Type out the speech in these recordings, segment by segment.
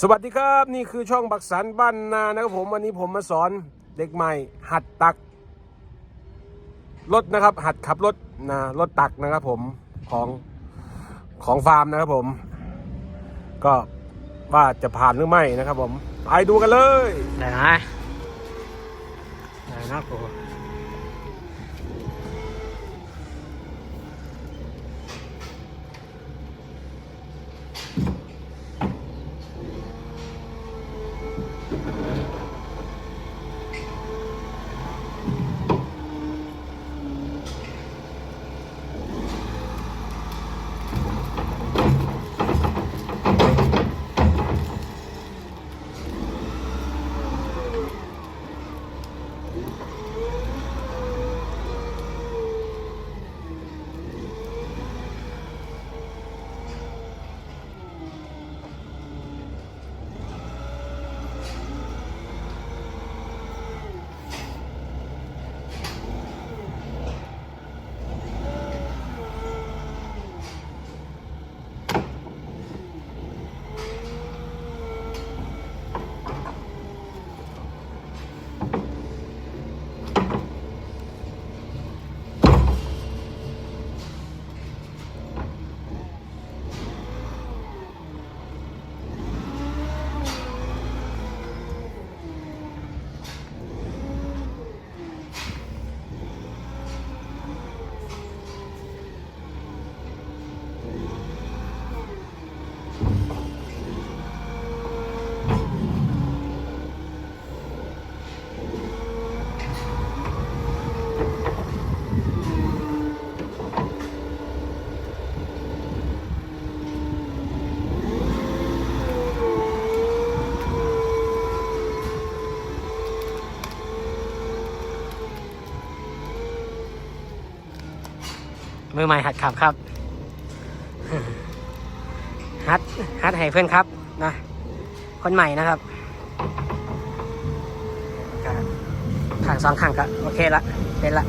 สวัสดีครับนี่คือช่องบักสันบ้านนานะครับผมวันนี้ผมมาสอนเด็กใหม่ หัดตักรถนะครับ หัดขับรถนะรถตักนะครับผมของของฟาร์มนะครับผม ก็ว่าจะผ่านหรือไม่นะครับผม ไปดูกันเลยได้นะได้นะกูมื มือใหม่หัดขับครับฮัดฮัดให้เพื่อนครับนะ คนใหม่นะครับขังสองขังก็โอเคละ เป็นละ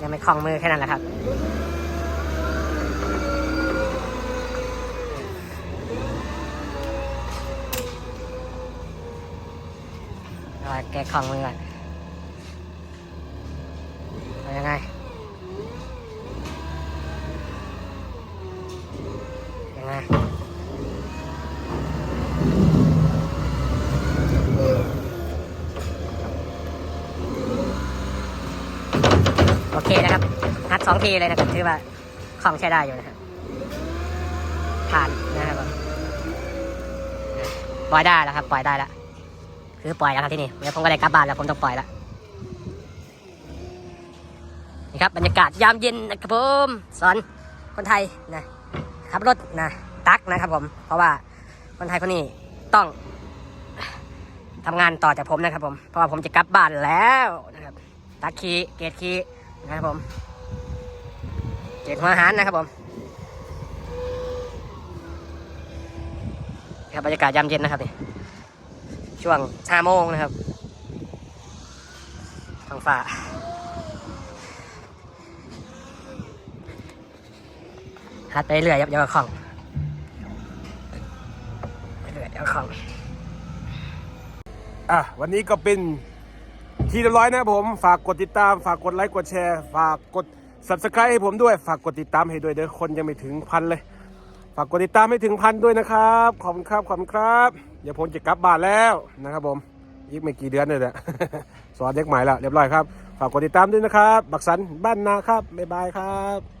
ยังไม่คล่องมือแค่นั้นแหละครับ เอา แกะของมือก่อนเอายังไงยังไงโอเคนะครับนัดสองทีเลยนะครับถือว่าของใช้ได้อยู่นะครับผ่านนะครับปล่อยได้แล้วครับปล่อยได้แล้ว คือปล่อยแล้วครับที่นี่เดี๋ยวผมก็ได้กลับบ้านแล้วผมต้องปล่อยแล้วนี่ครับบรรยากาศยามเย็นนะครับผมสอนคนไทยนะขับรถนะตักนะครับผม เพราะว่าคนไทยคนนี้ต้องทำงานต่อจากผมนะครับผมเพราะว่าผมจะกลับบ้านแล้วนะครับตักคีเกตคีนะครับผม เกตหัวอาหารนะครับผมครับบรรยากาศยามเย็นนะครับนี่ ช่วงห้าโมงนะครับท้องฟ้าฮัดไปเรื่อยครับเดี๋ยวก็คล่องไปเรื่อยเดี๋ยวก็คล่องอะวันนี้ก็เป็นที่เรียบร้อยนะผม ฝากกดติดตาม ฝากกดไลค์กดแชร์ ฝากกด subscribe ให้ผมด้วย ฝากกดติดตามให้ด้วยเด้อคนยังไม่ถึงพันเลย ฝากกดติดตามให้ถึงพันด้วยนะครับ ขอบคุณครับ ขอบคุณครับเดี๋ยวผมจะกลับบ้านแล้วนะครับผม อีกไม่กี่เดือนเลยแหละสอนเด็กใหม่แล้วเรียบร้อยครับ ฝากกดติดตามด้วยนะครับ บักสันบ้านนาครับ บ๊ายบายครับ